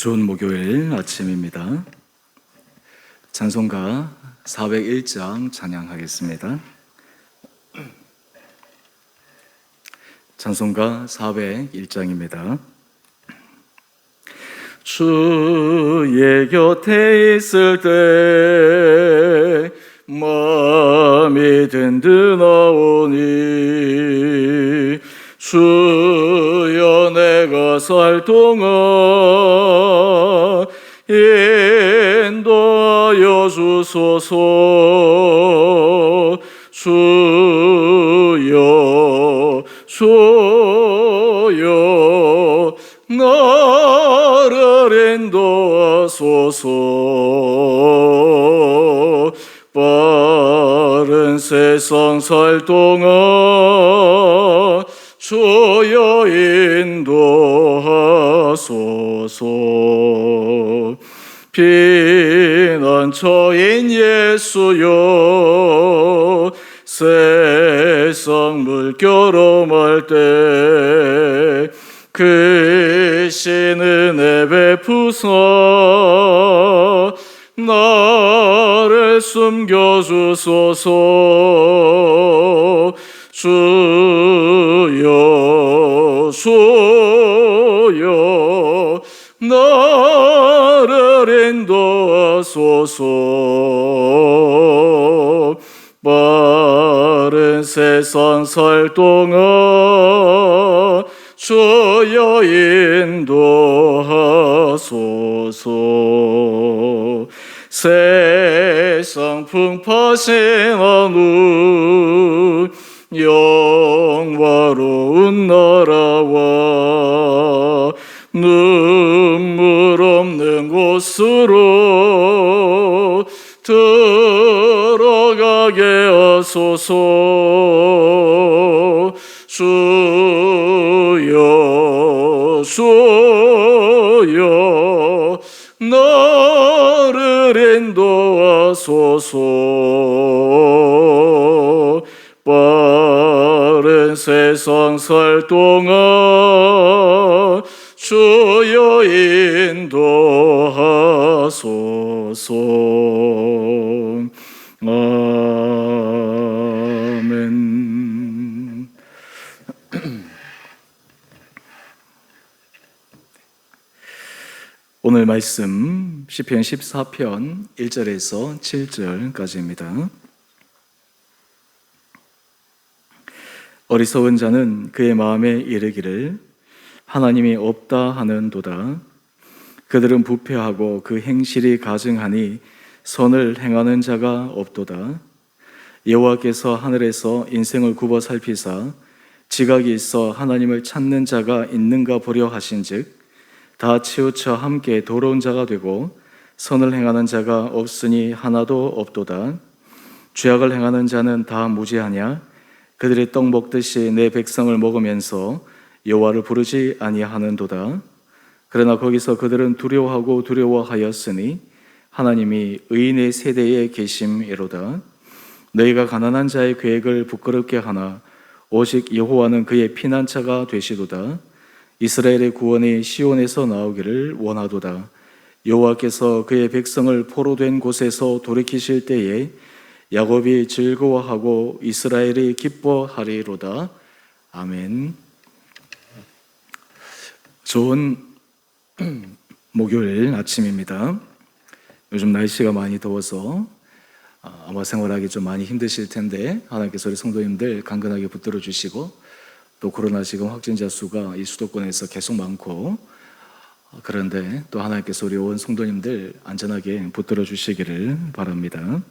좋은 목요일 아침입니다. 찬송가 401장 찬양하겠습니다. 찬송가 401장입니다. 주의 곁에 있을 때 마음이 든든하오니 주여 내가 살 동안 인도하여 주소서 주여 주여 나를 인도하소서. 빠른 세상 살 동안 주여 인도하소서. 피난처인 예수여 세상 물결험할 때 크신 은혜 베푸사 나를 숨겨주소서 동안 주여 인도하소서. 세상 풍파신 어느 영화로운 나라와 눈물 없는 곳으로 들 어가게 하소서. 주여 주여 나를 인도하소서. 빠른 세상 살 동안 주여 인도하소서 오늘 말씀 시편 14편 1절에서 7절까지입니다. 어리석은 자는 그의 마음에 이르기를 하나님이 없다 하는도다. 그들은 부패하고 그 행실이 가증하니 선을 행하는 자가 없도다. 여호와께서 하늘에서 인생을 굽어 살피사 지각이 있어 하나님을 찾는 자가 있는가 보려 하신즉 다 치우쳐 함께 도로운 자가 되고 선을 행하는 자가 없으니 하나도 없도다. 죄악을 행하는 자는 다 무지하냐? 그들이 떡 먹듯이 내 백성을 먹으면서 여호와를 부르지 아니하는도다. 그러나 거기서 그들은 두려워하고 두려워하였으니 하나님이 의인의 세대에 계심이로다. 너희가 가난한 자의 계획을 부끄럽게 하나 오직 여호와는 그의 피난처가 되시도다. 이스라엘의 구원이 시온에서 나오기를 원하도다. 여호와께서 그의 백성을 포로된 곳에서 돌이키실 때에 야곱이 즐거워하고 이스라엘이 기뻐하리로다. 아멘. 좋은 목요일 아침입니다. 요즘 날씨가 많이 더워서 아, 아마 생활하기 좀 많이 힘드실 텐데 하나님께서 우리 성도님들 간근하게 붙들어 주시고 또 코로나 지금 확진자 수가 이 수도권에서 계속 많고 어, 그런데 또 하나님께서 우리 온 성도님들 안전하게 붙들어 주시기를 바랍니다.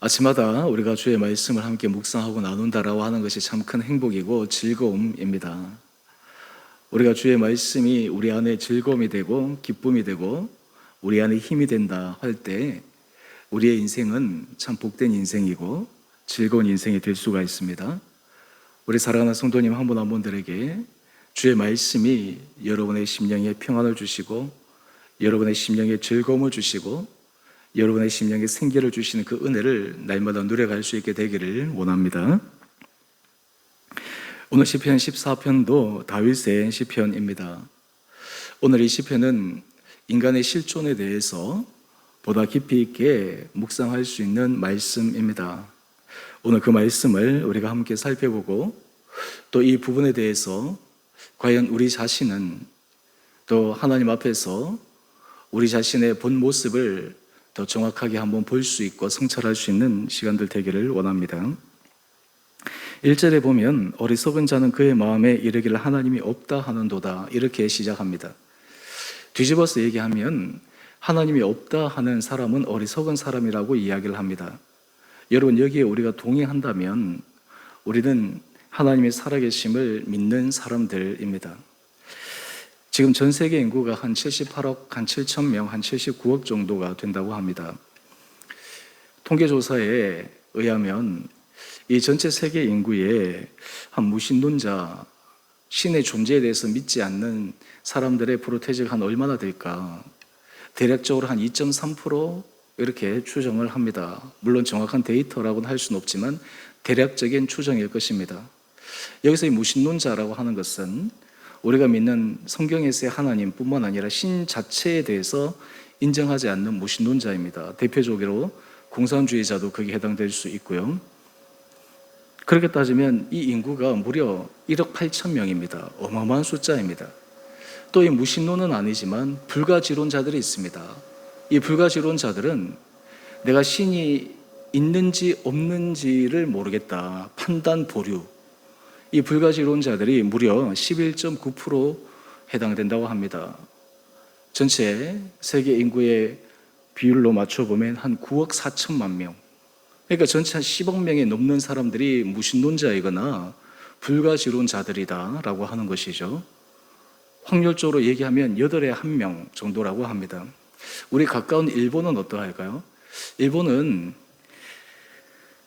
아침마다 우리가 주의 말씀을 함께 묵상하고 나눈다라고 하는 것이 참 큰 행복이고 즐거움입니다. 우리가 주의 말씀이 우리 안에 즐거움이 되고 기쁨이 되고 우리 안에 힘이 된다 할 때 우리의 인생은 참 복된 인생이고 즐거운 인생이 될 수가 있습니다. 우리 사랑하는 성도님 한 분 한 분들에게 주의 말씀이 여러분의 심령에 평안을 주시고 여러분의 심령에 즐거움을 주시고 여러분의 심령에 생기를 주시는 그 은혜를 날마다 누려갈 수 있게 되기를 원합니다. 오늘 시편 14편도 다윗의 시편입니다. 오늘 이 시편은 인간의 실존에 대해서 보다 깊이 있게 묵상할 수 있는 말씀입니다. 오늘 그 말씀을 우리가 함께 살펴보고 또 이 부분에 대해서 과연 우리 자신은 또 하나님 앞에서 우리 자신의 본 모습을 더 정확하게 한번 볼 수 있고 성찰할 수 있는 시간들 되기를 원합니다. 1절에 보면 어리석은 자는 그의 마음에 이르기를 하나님이 없다 하는도다 이렇게 시작합니다. 뒤집어서 얘기하면 하나님이 없다 하는 사람은 어리석은 사람이라고 이야기를 합니다. 여러분 여기에 우리가 동의한다면 우리는 하나님의 살아계심을 믿는 사람들입니다. 지금 전 세계 인구가 한 78억, 한 7천 명, 한 79억 정도가 된다고 합니다. 통계조사에 의하면 이 전체 세계 인구의 한 무신론자, 신의 존재에 대해서 믿지 않는 사람들의 프로테이지가 한 얼마나 될까? 대략적으로 한 2.3% 이렇게 추정을 합니다. 물론 정확한 데이터라고는 할 수는 없지만 대략적인 추정일 것입니다. 여기서 이 무신론자라고 하는 것은 우리가 믿는 성경에서의 하나님뿐만 아니라 신 자체에 대해서 인정하지 않는 무신론자입니다. 대표적으로 공산주의자도 거기에 해당될 수 있고요. 그렇게 따지면 이 인구가 무려 1억 8천 명입니다. 어마어마한 숫자입니다. 또 이 무신론은 아니지만 불가지론자들이 있습니다. 이 불가지론자들은 내가 신이 있는지 없는지를 모르겠다. 판단 보류. 이 불가지론자들이 무려 11.9% 해당된다고 합니다. 전체 세계 인구의 비율로 맞춰보면 한 9억 4천만 명. 그러니까 전체 한 10억 명이 넘는 사람들이 무신론자이거나 불가지론자들이다라고 하는 것이죠. 확률적으로 얘기하면 8에 1명 정도라고 합니다. 우리 가까운 일본은 어떠할까요? 일본은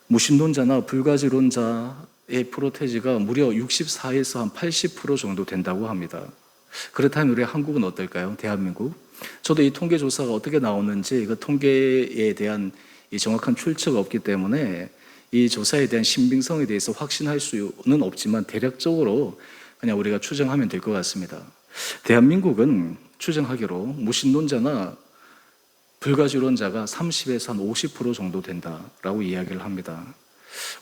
무신론자나 불가지론자의 프로테지가 무려 64에서 한 80% 정도 된다고 합니다. 그렇다면 우리 한국은 어떨까요? 대한민국? 저도 이 통계 조사가 어떻게 나오는지 그 통계에 대한 이 정확한 출처가 없기 때문에 이 조사에 대한 신빙성에 대해서 확신할 수는 없지만 대략적으로 그냥 우리가 추정하면 될 것 같습니다. 대한민국은 추정하기로 무신론자나 불가지론자가 30에서 한 50% 정도 된다라고 이야기를 합니다.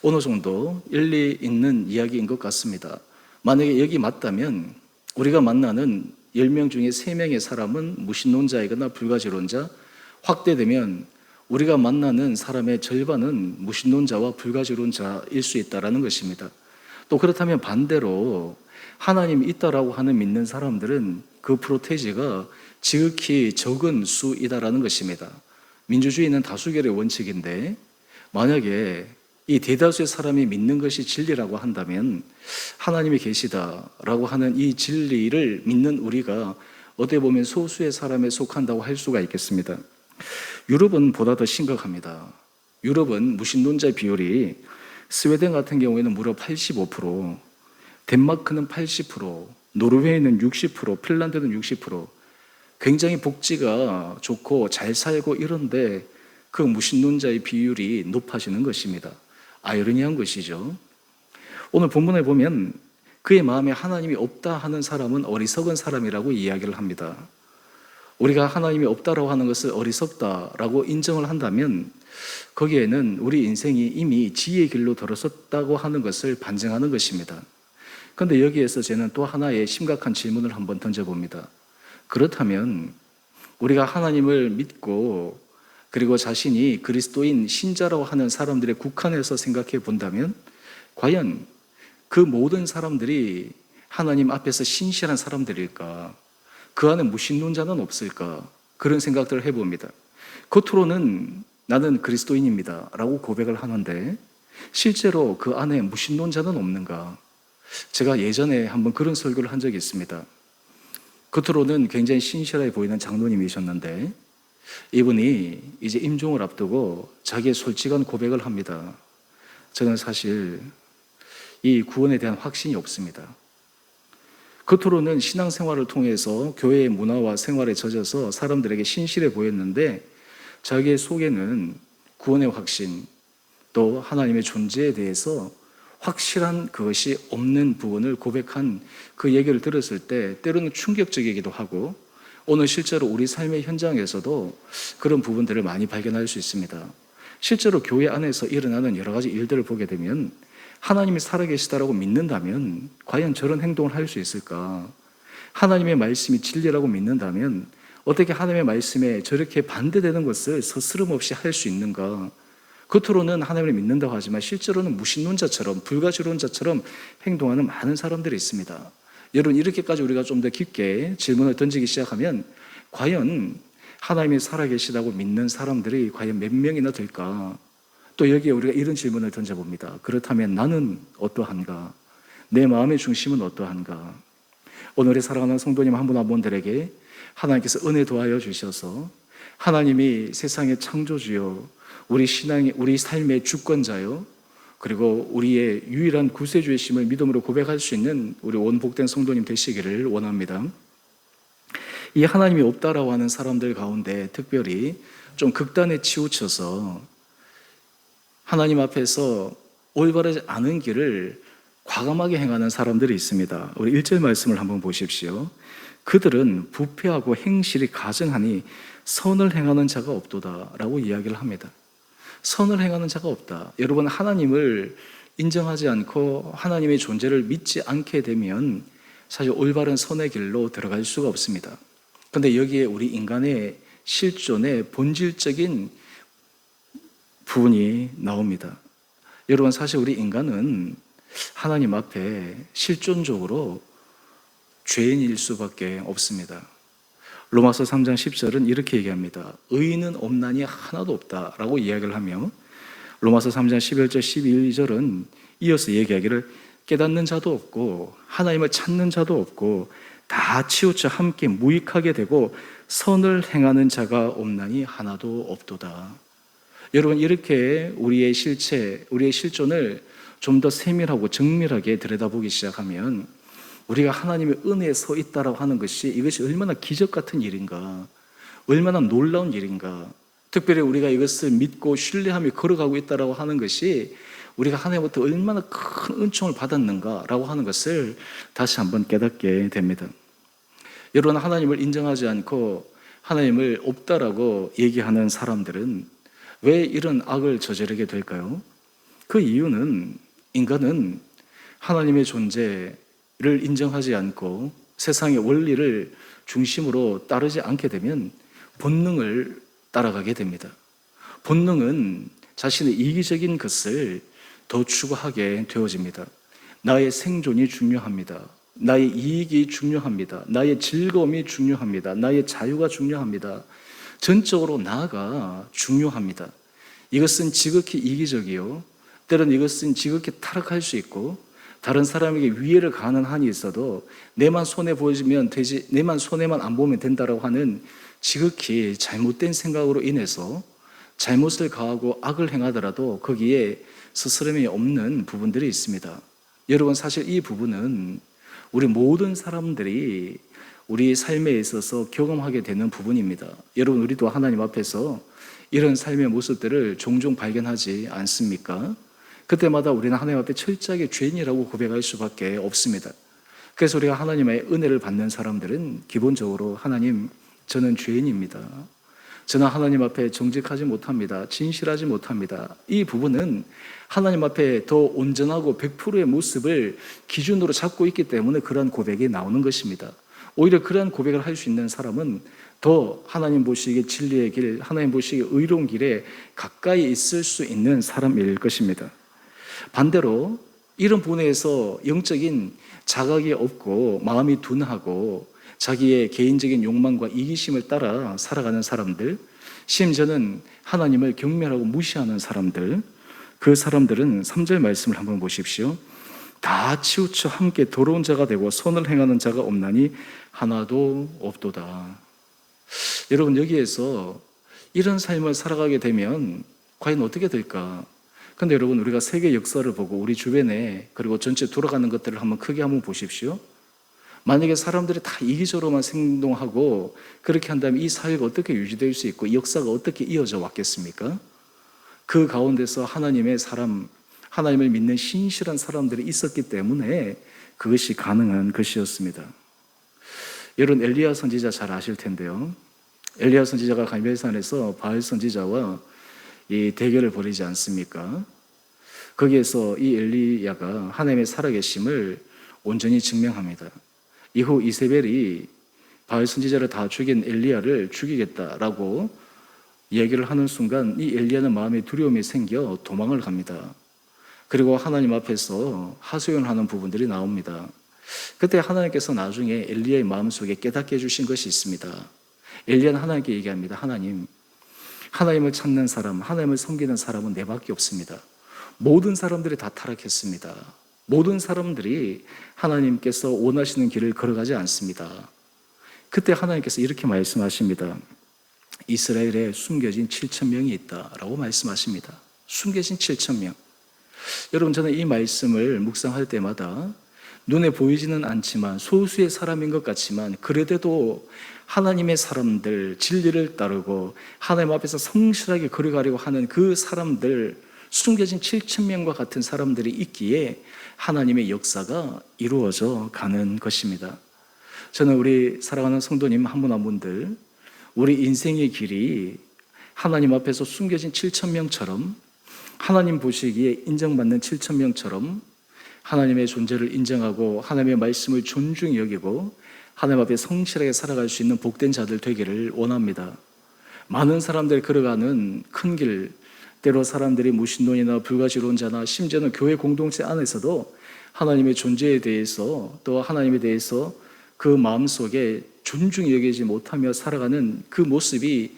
어느 정도 일리 있는 이야기인 것 같습니다. 만약에 여기 맞다면 우리가 만나는 10명 중에 3명의 사람은 무신론자이거나 불가지론자, 확대되면 우리가 만나는 사람의 절반은 무신론자와 불가지론자일 수 있다라는 것입니다. 또 그렇다면 반대로 하나님이 있다라고 하는 믿는 사람들은 그 프로테이지가 지극히 적은 수이다라는 것입니다. 민주주의는 다수결의 원칙인데 만약에 이 대다수의 사람이 믿는 것이 진리라고 한다면 하나님이 계시다라고 하는 이 진리를 믿는 우리가 어떻게 보면 소수의 사람에 속한다고 할 수가 있겠습니다. 유럽은 보다 더 심각합니다. 유럽은 무신론자 비율이 스웨덴 같은 경우에는 무려 85%, 덴마크는 80%, 노르웨이는 60%, 핀란드는 60%. 굉장히 복지가 좋고 잘 살고 이런데 그 무신론자의 비율이 높아지는 것입니다. 아이러니한 것이죠. 오늘 본문에 보면 그의 마음에 하나님이 없다 하는 사람은 어리석은 사람이라고 이야기를 합니다. 우리가 하나님이 없다라고 하는 것을 어리석다라고 인정을 한다면 거기에는 우리 인생이 이미 지혜의 길로 들어섰다고 하는 것을 반증하는 것입니다. 그런데 여기에서 저는 또 하나의 심각한 질문을 한번 던져봅니다. 그렇다면 우리가 하나님을 믿고 그리고 자신이 그리스도인 신자라고 하는 사람들의 국한에서 생각해 본다면 과연 그 모든 사람들이 하나님 앞에서 신실한 사람들일까? 그 안에 무신론자는 없을까? 그런 생각들을 해봅니다. 겉으로는 나는 그리스도인입니다. 라고 고백을 하는데 실제로 그 안에 무신론자는 없는가? 제가 예전에 한번 그런 설교를 한 적이 있습니다. 겉으로는 굉장히 신실해 보이는 장로님이셨는데 이분이 이제 임종을 앞두고 자기의 솔직한 고백을 합니다. 저는 사실 이 구원에 대한 확신이 없습니다. 겉으로는 신앙생활을 통해서 교회의 문화와 생활에 젖어서 사람들에게 신실해 보였는데 자기의 속에는 구원의 확신 또 하나님의 존재에 대해서 확실한 그것이 없는 부분을 고백한 그 얘기를 들었을 때 때로는 충격적이기도 하고 오늘 실제로 우리 삶의 현장에서도 그런 부분들을 많이 발견할 수 있습니다. 실제로 교회 안에서 일어나는 여러 가지 일들을 보게 되면 하나님이 살아계시다라고 믿는다면 과연 저런 행동을 할 수 있을까? 하나님의 말씀이 진리라고 믿는다면 어떻게 하나님의 말씀에 저렇게 반대되는 것을 서스름 없이 할 수 있는가? 겉으로는 하나님을 믿는다고 하지만 실제로는 무신론자처럼 불가지론자처럼 행동하는 많은 사람들이 있습니다. 여러분 이렇게까지 우리가 좀 더 깊게 질문을 던지기 시작하면 과연 하나님이 살아계시다고 믿는 사람들이 과연 몇 명이나 될까? 또 여기에 우리가 이런 질문을 던져봅니다. 그렇다면 나는 어떠한가? 내 마음의 중심은 어떠한가? 오늘의 사랑하는 성도님 한 분 한 분들에게 하나님께서 은혜 도하여 주셔서 하나님이 세상의 창조주요, 우리 신앙의 우리 삶의 주권자요, 그리고 우리의 유일한 구세주의 심을 믿음으로 고백할 수 있는 우리 원복된 성도님 되시기를 원합니다. 이 하나님이 없다라고 하는 사람들 가운데 특별히 좀 극단에 치우쳐서 하나님 앞에서 올바르지 않은 길을 과감하게 행하는 사람들이 있습니다. 우리 1절 말씀을 한번 보십시오. 그들은 부패하고 행실이 가증하니 선을 행하는 자가 없도다라고 이야기를 합니다. 선을 행하는 자가 없다. 여러분 하나님을 인정하지 않고 하나님의 존재를 믿지 않게 되면 사실 올바른 선의 길로 들어갈 수가 없습니다. 근데 여기에 우리 인간의 실존의 본질적인 부분이 나옵니다. 여러분 사실 우리 인간은 하나님 앞에 실존적으로 죄인일 수밖에 없습니다. 로마서 3장 10절은 이렇게 얘기합니다. 의인은 없나니 하나도 없다라고 이야기를 하며 로마서 3장 11절 12절은 이어서 얘기하기를 깨닫는 자도 없고 하나님을 찾는 자도 없고 다 치우쳐 함께 무익하게 되고 선을 행하는 자가 없나니 하나도 없도다. 여러분 이렇게 우리의 실체, 우리의 실존을 좀 더 세밀하고 정밀하게 들여다보기 시작하면 우리가 하나님의 은혜에 서 있다라고 하는 것이 이것이 얼마나 기적 같은 일인가, 얼마나 놀라운 일인가. 특별히 우리가 이것을 믿고 신뢰하며 걸어가고 있다라고 하는 것이 우리가 하나님부터 얼마나 큰 은총을 받았는가라고 하는 것을 다시 한번 깨닫게 됩니다. 여러분 하나님을 인정하지 않고 하나님을 없다라고 얘기하는 사람들은 왜 이런 악을 저지르게 될까요? 그 이유는 인간은 하나님의 존재 를 인정하지 않고 세상의 원리를 중심으로 따르지 않게 되면 본능을 따라가게 됩니다. 본능은 자신의 이기적인 것을 더 추구하게 되어집니다. 나의 생존이 중요합니다. 나의 이익이 중요합니다. 나의 즐거움이 중요합니다. 나의 자유가 중요합니다. 전적으로 나가 중요합니다. 이것은 지극히 이기적이요. 때로는 이것은 지극히 타락할 수 있고 다른 사람에게 위해를 가하는 한이 있어도 내만 손해 보이면 되지 내만 손해만 안 보면 된다라고 하는 지극히 잘못된 생각으로 인해서 잘못을 가하고 악을 행하더라도 거기에 스스럼이 없는 부분들이 있습니다. 여러분 사실 이 부분은 우리 모든 사람들이 우리 삶에 있어서 경험하게 되는 부분입니다. 여러분 우리도 하나님 앞에서 이런 삶의 모습들을 종종 발견하지 않습니까? 그때마다 우리는 하나님 앞에 철저하게 죄인이라고 고백할 수밖에 없습니다. 그래서 우리가 하나님의 은혜를 받는 사람들은 기본적으로 하나님, 저는 죄인입니다. 저는 하나님 앞에 정직하지 못합니다. 진실하지 못합니다. 이 부분은 하나님 앞에 더 온전하고 100%의 모습을 기준으로 잡고 있기 때문에 그러한 고백이 나오는 것입니다. 오히려 그러한 고백을 할 수 있는 사람은 더 하나님 보시기에 진리의 길, 하나님 보시기에 의로운 길에 가까이 있을 수 있는 사람일 것입니다. 반대로 이런 부분에서 영적인 자각이 없고 마음이 둔하고 자기의 개인적인 욕망과 이기심을 따라 살아가는 사람들, 심지어는 하나님을 경멸하고 무시하는 사람들, 그 사람들은 3절 말씀을 한번 보십시오. 다 치우쳐 함께 더러운 자가 되고 선을 행하는 자가 없나니 하나도 없도다. 여러분 여기에서 이런 삶을 살아가게 되면 과연 어떻게 될까? 근데 여러분 우리가 세계 역사를 보고 우리 주변에 그리고 전체 돌아가는 것들을 한번 크게 한번 보십시오. 만약에 사람들이 다 이기적으로만 행동하고 그렇게 한다면 이 사회가 어떻게 유지될 수 있고 이 역사가 어떻게 이어져 왔겠습니까? 그 가운데서 하나님의 사람, 하나님을 믿는 신실한 사람들이 있었기 때문에 그것이 가능한 것이었습니다. 여러분 엘리야 선지자 잘 아실 텐데요. 엘리야 선지자가 갈멜산에서 바알 선지자와 이 대결을 벌이지 않습니까? 거기에서 이 엘리야가 하나님의 살아계심을 온전히 증명합니다. 이후 이세벨이 바알 선지자를 다 죽인 엘리야를 죽이겠다라고 이야기를 하는 순간 이 엘리야는 마음에 두려움이 생겨 도망을 갑니다. 그리고 하나님 앞에서 하소연하는 부분들이 나옵니다. 그때 하나님께서 나중에 엘리야의 마음속에 깨닫게 해주신 것이 있습니다. 엘리야는 하나님께 얘기합니다. 하나님, 하나님을 찾는 사람, 하나님을 섬기는 사람은 내밖에 없습니다. 모든 사람들이 다 타락했습니다. 모든 사람들이 하나님께서 원하시는 길을 걸어가지 않습니다. 그때 하나님께서 이렇게 말씀하십니다. 이스라엘에 숨겨진 7천 명이 있다라고 말씀하십니다. 숨겨진 7천 명. 여러분 저는 이 말씀을 묵상할 때마다 눈에 보이지는 않지만 소수의 사람인 것 같지만 그래도 하나님의 사람들 진리를 따르고 하나님 앞에서 성실하게 걸어가려고 하는 그 사람들 숨겨진 7천 명과 같은 사람들이 있기에 하나님의 역사가 이루어져 가는 것입니다. 저는 우리 사랑하는 성도님 한 분 한 분들 우리 인생의 길이 하나님 앞에서 숨겨진 7천 명처럼 하나님 보시기에 인정받는 7천 명처럼 하나님의 존재를 인정하고 하나님의 말씀을 존중히 여기고 하나님 앞에 성실하게 살아갈 수 있는 복된 자들 되기를 원합니다. 많은 사람들이 걸어가는 큰 길, 때로 사람들이 무신론이나 불가지론자나 심지어는 교회 공동체 안에서도 하나님의 존재에 대해서 또 하나님에 대해서 그 마음속에 존중히 여기지 못하며 살아가는 그 모습이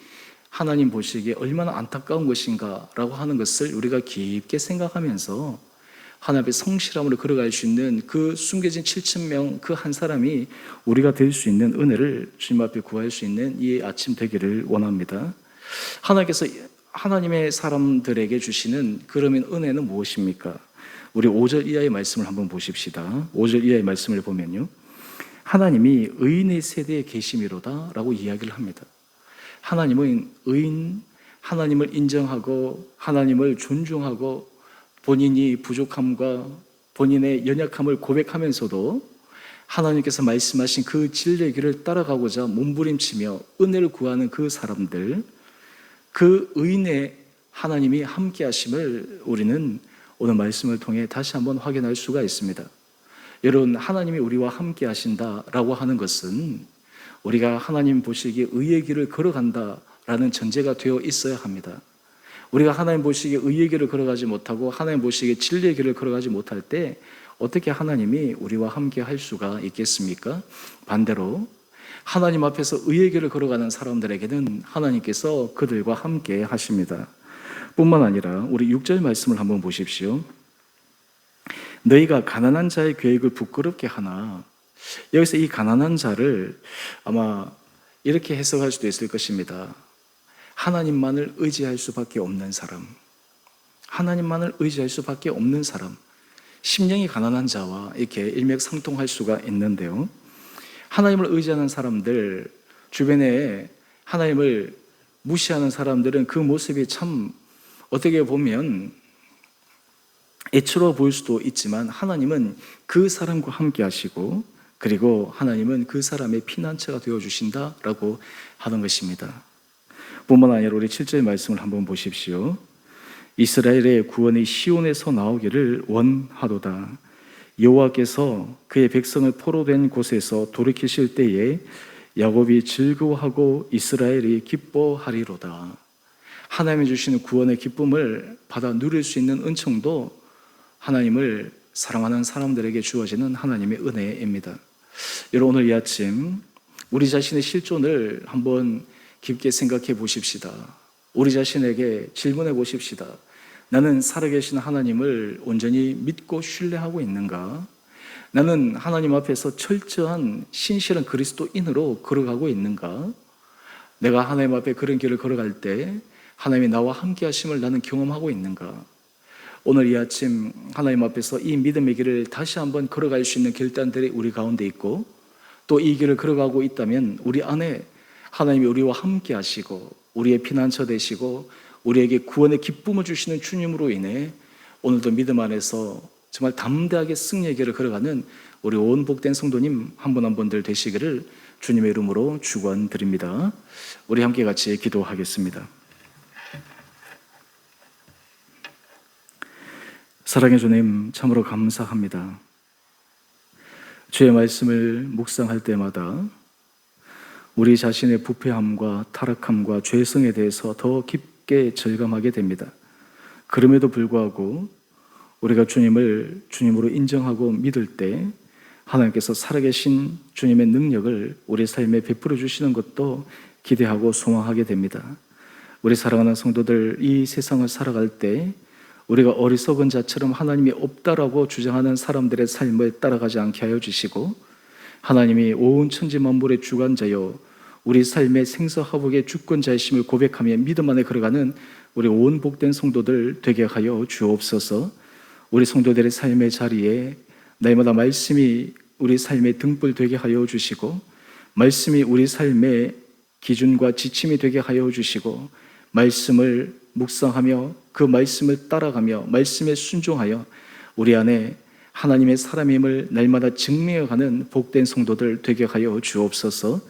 하나님 보시기에 얼마나 안타까운 것인가라고 하는 것을 우리가 깊게 생각하면서 하나님의 성실함으로 걸어갈 수 있는 그 숨겨진 7천 명 그 한 사람이 우리가 될 수 있는 은혜를 주님 앞에 구할 수 있는 이 아침 되기를 원합니다. 하나님께서 하나님의 사람들에게 주시는 그러면 은혜는 무엇입니까? 우리 5절 이하의 말씀을 한번 보십시다. 5절 이하의 말씀을 보면요. 하나님이 의인의 세대에 계심이로다 라고 이야기를 합니다. 하나님은 의인, 하나님을 인정하고 하나님을 존중하고 본인이 부족함과 본인의 연약함을 고백하면서도 하나님께서 말씀하신 그 진리의 길을 따라가고자 몸부림치며 은혜를 구하는 그 사람들, 그 의인의 하나님이 함께 하심을 우리는 오늘 말씀을 통해 다시 한번 확인할 수가 있습니다. 여러분, 하나님이 우리와 함께 하신다라고 하는 것은 우리가 하나님 보시기에 의의 길을 걸어간다라는 전제가 되어 있어야 합니다. 우리가 하나님 보시기에 의의 길을 걸어가지 못하고 하나님 보시기에 진리의 길을 걸어가지 못할 때 어떻게 하나님이 우리와 함께 할 수가 있겠습니까? 반대로 하나님 앞에서 의의 길을 걸어가는 사람들에게는 하나님께서 그들과 함께 하십니다. 뿐만 아니라 우리 6절 말씀을 한번 보십시오. 너희가 가난한 자의 계획을 부끄럽게 하나 여기서 이 가난한 자를 아마 이렇게 해석할 수도 있을 것입니다. 하나님만을 의지할 수밖에 없는 사람. 하나님만을 의지할 수밖에 없는 사람. 심령이 가난한 자와 이렇게 일맥상통할 수가 있는데요. 하나님을 의지하는 사람들, 주변에 하나님을 무시하는 사람들은 그 모습이 참 어떻게 보면 애처로워 보일 수도 있지만 하나님은 그 사람과 함께 하시고 그리고 하나님은 그 사람의 피난처가 되어 주신다라고 하는 것입니다. 뿐만 아니라 우리 7절 말씀을 한번 보십시오. 이스라엘의 구원이 시온에서 나오기를 원하도다. 여호와께서 그의 백성을 포로된 곳에서 돌이키실 때에 야곱이 즐거워하고 이스라엘이 기뻐하리로다. 하나님이 주시는 구원의 기쁨을 받아 누릴 수 있는 은총도 하나님을 사랑하는 사람들에게 주어지는 하나님의 은혜입니다. 여러분 오늘 이 아침 우리 자신의 실존을 한번 깊게 생각해 보십시다. 우리 자신에게 질문해 보십시다. 나는 살아계신 하나님을 온전히 믿고 신뢰하고 있는가? 나는 하나님 앞에서 철저한 신실한 그리스도인으로 걸어가고 있는가? 내가 하나님 앞에 그런 길을 걸어갈 때 하나님이 나와 함께 하심을 나는 경험하고 있는가? 오늘 이 아침 하나님 앞에서 이 믿음의 길을 다시 한번 걸어갈 수 있는 결단들이 우리 가운데 있고 또 이 길을 걸어가고 있다면 우리 안에 하나님이 우리와 함께 하시고 우리의 피난처 되시고 우리에게 구원의 기쁨을 주시는 주님으로 인해 오늘도 믿음 안에서 정말 담대하게 승리의 길을 걸어가는 우리 온 복된 성도님 한 분 한 분들 되시기를 주님의 이름으로 축원드립니다. 우리 함께 같이 기도하겠습니다. 사랑의 주님 참으로 감사합니다. 주의 말씀을 묵상할 때마다 우리 자신의 부패함과 타락함과 죄성에 대해서 더 깊게 절감하게 됩니다. 그럼에도 불구하고 우리가 주님을 주님으로 인정하고 믿을 때 하나님께서 살아계신 주님의 능력을 우리 삶에 베풀어 주시는 것도 기대하고 소망하게 됩니다. 우리 사랑하는 성도들 이 세상을 살아갈 때 우리가 어리석은 자처럼 하나님이 없다라고 주장하는 사람들의 삶을 따라가지 않게 하여 주시고 하나님이 온 천지 만물의 주관자요 우리 삶의 생사화복의 주권자이심을 고백하며 믿음 안에 걸어가는 우리 온 복된 성도들 되게 하여 주옵소서. 우리 성도들의 삶의 자리에 날마다 말씀이 우리 삶의 등불 되게 하여 주시고 말씀이 우리 삶의 기준과 지침이 되게 하여 주시고 말씀을 묵상하며 그 말씀을 따라가며 말씀에 순종하여 우리 안에 하나님의 사람임을 날마다 증명해가는 복된 성도들 되게 하여 주옵소서.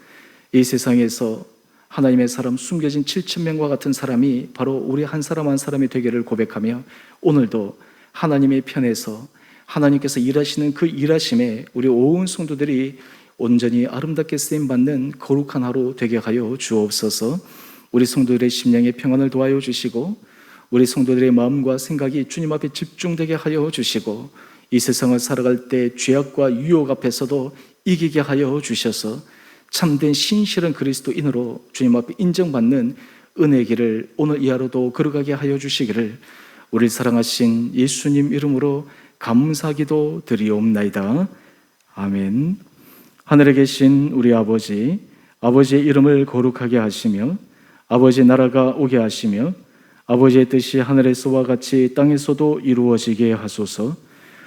이 세상에서 하나님의 사람 숨겨진 7천 명과 같은 사람이 바로 우리 한 사람 한 사람이 되기를 고백하며 오늘도 하나님의 편에서 하나님께서 일하시는 그 일하심에 우리 온 성도들이 온전히 아름답게 쓰임 받는 거룩한 하루 되게 하여 주옵소서. 우리 성도들의 심령의 평안을 도와여 주시고 우리 성도들의 마음과 생각이 주님 앞에 집중되게 하여 주시고 이 세상을 살아갈 때 죄악과 유혹 앞에서도 이기게 하여 주셔서 참된 신실한 그리스도인으로 주님 앞에 인정받는 은혜의 길을 오늘 이 하루도 걸어가게 하여 주시기를 우리 사랑하신 예수님 이름으로 감사기도 드리옵나이다. 아멘. 하늘에 계신 우리 아버지, 아버지의 이름을 거룩하게 하시며 아버지 나라가 오게 하시며 아버지의 뜻이 하늘에서와 같이 땅에서도 이루어지게 하소서.